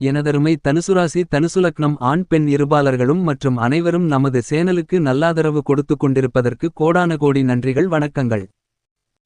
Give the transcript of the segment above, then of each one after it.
எனதருமை தனுசுராசி தனுசுலக்னம் ஆண் பெண் இருபாலர்களும் மற்றும் அனைவரும் நமது சேனலுக்கு நல்லாதரவு கொடுத்து கொண்டிருப்பதற்கு கோடான கோடி நன்றிகள் வணக்கங்கள்.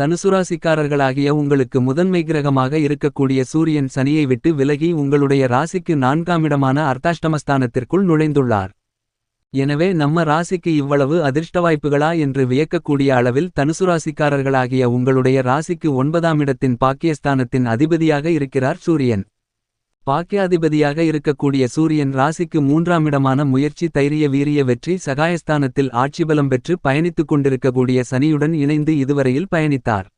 தனுசுராசிக்காரர்களாகிய உங்களுக்கு முதன்மை கிரகமாக இருக்கக்கூடிய சூரியன் சனியை விட்டு விலகி உங்களுடைய ராசிக்கு நான்காமிடமான அர்த்தாஷ்டமஸ்தானத்திற்குள் நுழைந்துள்ளார். எனவே நம்ம ராசிக்கு இவ்வளவு அதிர்ஷ்ட வாய்ப்புகளா என்று வியக்கக்கூடிய அளவில் தனுசுராசிக்காரர்களாகிய உங்களுடைய ராசிக்கு ஒன்பதாம் இடத்தின் பாக்கியஸ்தானத்தின் அதிபதியாக இருக்கிறார் சூரியன். பாக்கியாதிபதியாக இருக்கக்கூடிய சூரியன் ராசிக்கு மூன்றாம் இடமான முயற்சி தைரிய வீரிய வெற்றி சகாயஸ்தானத்தில் ஆட்சிபலம் பெற்று பயணித்துக் கொண்டிருக்கக்கூடிய சனியுடன் இணைந்து இதுவரையில் பயணித்தார்.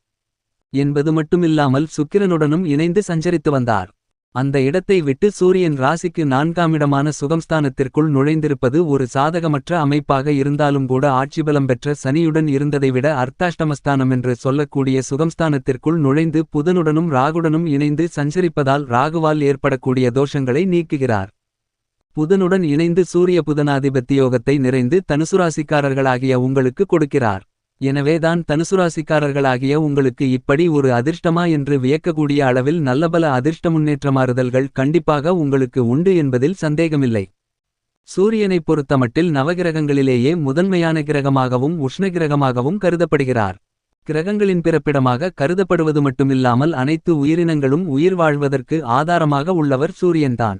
என்பது மட்டுமில்லாமல் சுக்கிரனுடனும் இணைந்து சஞ்சரித்து வந்தார். அந்த இடத்தை விட்டு சூரியன் ராசிக்கு நான்காமிடமான சுகம்ஸ்தானத்திற்குள் நுழைந்திருப்பது ஒரு சாதகமற்ற அமைப்பாக இருந்தாலும் கூட ஆட்சிபலம் பெற்ற சனியுடன் இருந்ததை விட அர்த்தாஷ்டமஸ்தானம் என்று சொல்லக்கூடிய சுகம்ஸ்தானத்திற்குள் நுழைந்து புதனுடனும் ராகுடனும் இணைந்து சஞ்சரிப்பதால் ராகுவால் ஏற்படக்கூடிய தோஷங்களை நீக்குகிறார். புதனுடன் இணைந்து சூரிய புதனாதிபத்தியோகத்தை நிறைந்து தனுசுராசிக்காரர்களாகிய உங்களுக்கு கொடுக்கிறார். எனவேதான் தனுசுராசிக்காரர்களாகிய உங்களுக்கு இப்படி ஒரு அதிர்ஷ்டமா என்று வியக்கக்கூடிய அளவில் நல்லபல அதிர்ஷ்ட முன்னேற்றமாறுதல்கள் கண்டிப்பாக உங்களுக்கு உண்டு என்பதில் சந்தேகமில்லை. சூரியனைப் பொறுத்தமட்டில் நவகிரகங்களிலேயே முதன்மையான கிரகமாகவும் உஷ்ண கிரகமாகவும் கருதப்படுகிறார். கிரகங்களின் பிறப்பிடமாக கருதப்படுவது மட்டுமில்லாமல் அனைத்து உயிரினங்களும் உயிர் வாழ்வதற்கு ஆதாரமாக உள்ளவர் சூரியன்தான்.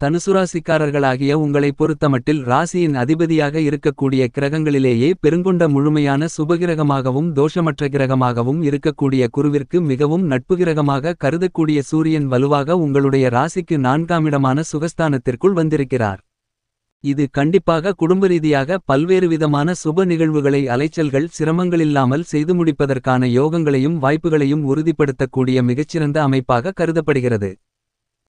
தனுசுராசிக்காரர்களாகிய உங்களை பொறுத்தமட்டில் ராசியின் அதிபதியாக இருக்கக்கூடிய கிரகங்களிலேயே பெருங்கொண்ட முழுமையான சுபகிரகமாகவும் தோஷமற்ற கிரகமாகவும் இருக்கக்கூடிய குருவிற்கு மிகவும் நட்பு கிரகமாக கருதக்கூடிய சூரியன் வலுவாக உங்களுடைய ராசிக்கு நான்காமிடமான சுகஸ்தானத்திற்குள் வந்திருக்கிறார். இது கண்டிப்பாக குடும்ப ரீதியாக பல்வேறு விதமான சுப நிகழ்வுகளை அலைச்சல்கள் சிரமங்களில்லாமல் செய்து முடிப்பதற்கான யோகங்களையும் வாய்ப்புகளையும் உறுதிப்படுத்தக்கூடிய மிகச்சிறந்த அமைப்பாக கருதப்படுகிறது.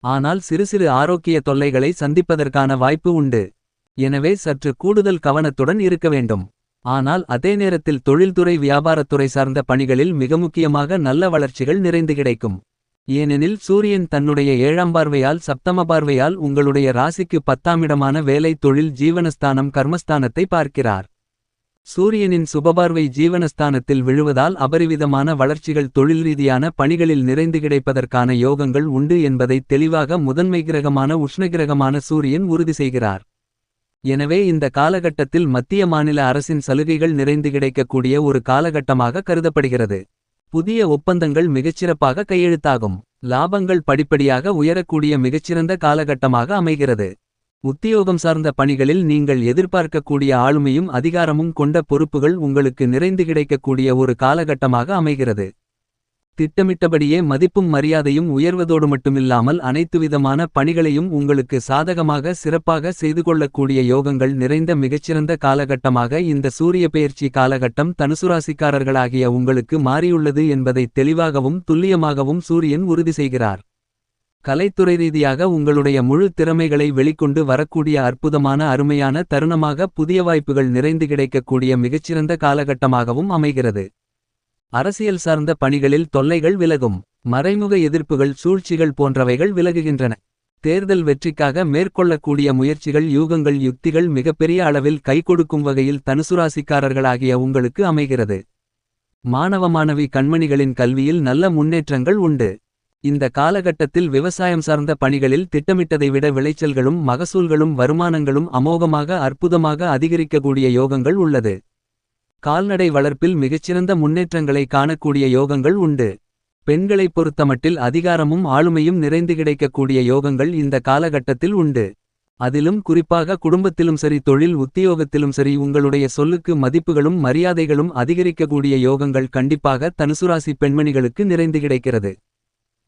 ஆனால் சிறு சிறு ஆரோக்கிய தொல்லைகளை சந்திப்பதற்கான வாய்ப்பு உண்டு. எனவே சற்று கூடுதல் கவனத்துடன் இருக்க வேண்டும். ஆனால் அதே நேரத்தில் தொழில்துறை வியாபாரத்துறை சார்ந்த பணிகளில் மிக முக்கியமாக நல்ல வளர்ச்சிகள் நிறைந்து கிடைக்கும். ஏனெனில் சூரியன் தன்னுடைய ஏழாம் பார்வையால் சப்தம பார்வையால் உங்களுடைய ராசிக்கு பத்தாமிடமான வேலை தொழில் ஜீவனஸ்தானம் கர்மஸ்தானத்தை பார்க்கிறார். சூரியனின் சுபபார்வை ஜீவனஸ்தானத்தில் விழுவதால் அபரிவிதமான வளர்ச்சிகள் தொழில் ரீதியான பணிகளில் நிறைந்து கிடைப்பதற்கான யோகங்கள் உண்டு என்பதை தெளிவாக முதன்மை கிரகமான உஷ்ணகிரகமான சூரியன் உறுதி செய்கிறார். எனவே இந்த காலகட்டத்தில் மத்திய மாநில அரசின் சலுகைகள் நிறைந்து கிடைக்கக்கூடிய ஒரு காலகட்டமாக கருதப்படுகிறது. புதிய ஒப்பந்தங்கள் மிகச்சிறப்பாக கையெழுத்தாகும். லாபங்கள் படிப்படியாக உயரக்கூடிய மிகச்சிறந்த காலகட்டமாக அமைகிறது. உத்தியோகம் சார்ந்த பணிகளில் நீங்கள் எதிர்பார்க்கக்கூடிய ஆளுமையும் அதிகாரமும் கொண்ட பொறுப்புகள் உங்களுக்கு நிறைந்து கிடைக்கக்கூடிய ஒரு காலகட்டமாக அமைகிறது. திட்டமிட்டபடியே மதிப்பும் மரியாதையும் உயர்வதோடு மட்டுமில்லாமல் அனைத்து விதமான பணிகளையும் உங்களுக்கு சாதகமாக சிறப்பாக செய்து கொள்ளக்கூடிய யோகங்கள் நிறைந்த மிகச்சிறந்த காலகட்டமாக இந்த சூரிய பெயர்ச்சி காலகட்டம் தனுசுராசிக்காரர்களாகிய உங்களுக்கு மாறியுள்ளது என்பதை தெளிவாகவும் துல்லியமாகவும் சூரியன் உறுதி செய்கிறார். கலைத்துறை ரீதியாக உங்களுடைய முழு திறமைகளை வெளிக்கொண்டு வரக்கூடிய அற்புதமான அருமையான தருணமாக புதிய வாய்ப்புகள் நிறைந்து கிடைக்கக்கூடிய மிகச்சிறந்த காலகட்டமாகவும் அமைகிறது. அரசியல் சார்ந்த பணிகளில் தொல்லைகள் விலகும். மறைமுக எதிர்ப்புகள் சூழ்ச்சிகள் போன்றவைகள் விலகுகின்றன. தேர்தல் வெற்றிக்காக மேற்கொள்ளக்கூடிய முயற்சிகள் யூகங்கள் யுக்திகள் மிகப்பெரிய அளவில் கை கொடுக்கும் வகையில் தனுசுராசிக்காரர்களாகிய உங்களுக்கு அமைகிறது. மாணவ மாணவி கண்மணிகளின் கல்வியில் நல்ல முன்னேற்றங்கள் உண்டு. இந்த காலகட்டத்தில் விவசாயம் சார்ந்த பணிகளில் திட்டமிட்டதை விட விளைச்சல்களும் மகசூல்களும் வருமானங்களும் அமோகமாக அற்புதமாக அதிகரிக்கக்கூடிய யோகங்கள் உள்ளது. கால்நடை வளர்ப்பில் மிகச்சிறந்த முன்னேற்றங்களை காணக்கூடிய யோகங்கள் உண்டு. பெண்களைப் பொறுத்தமட்டில் அதிகாரமும் ஆளுமையும் நிறைந்து கிடைக்கக்கூடிய யோகங்கள் இந்த காலகட்டத்தில் உண்டு. அதிலும் குறிப்பாக குடும்பத்திலும் சரி தொழில் உத்தியோகத்திலும் சரி உங்களுடைய சொல்லுக்கு மதிப்புகளும் மரியாதைகளும் அதிகரிக்கக்கூடிய யோகங்கள் கண்டிப்பாக தனுசுராசி பெண்மணிகளுக்கு நிறைந்து கிடைக்கிறது.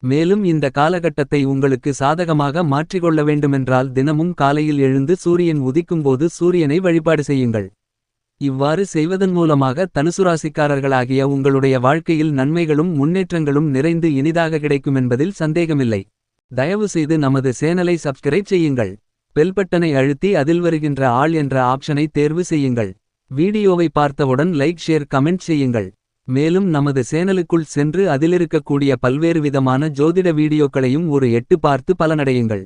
மேலும் இந்த காலகட்டத்தை உங்களுக்கு சாதகமாக மாற்றிக்கொள்ள வேண்டுமென்றால் தினமும் காலையில் எழுந்து சூரியன் உதிக்கும்போது சூரியனை வழிபாடு செய்யுங்கள். இவ்வாறு செய்வதன் மூலமாக தனுசுராசிக்காரர்களாகிய உங்களுடைய வாழ்க்கையில் நன்மைகளும் முன்னேற்றங்களும் நிறைந்து இனிதாக கிடைக்கும் என்பதில் சந்தேகமில்லை. தயவு செய்து நமது சேனலை சப்ஸ்கிரைப் செய்யுங்கள். பெல்பட்டனை அழுத்தி அதில் வருகின்ற ஆள் என்ற ஆப்ஷனை தேர்வு செய்யுங்கள். வீடியோவை பார்த்தவுடன் லைக் ஷேர் கமெண்ட் செய்யுங்கள். மேலும் நமது சேனலுக்குள் சென்று அதிலிருக்கக்கூடிய பல்வேறு விதமான ஜோதிட வீடியோக்களையும் ஒரு எட்டு பார்த்து பலனடையுங்கள்.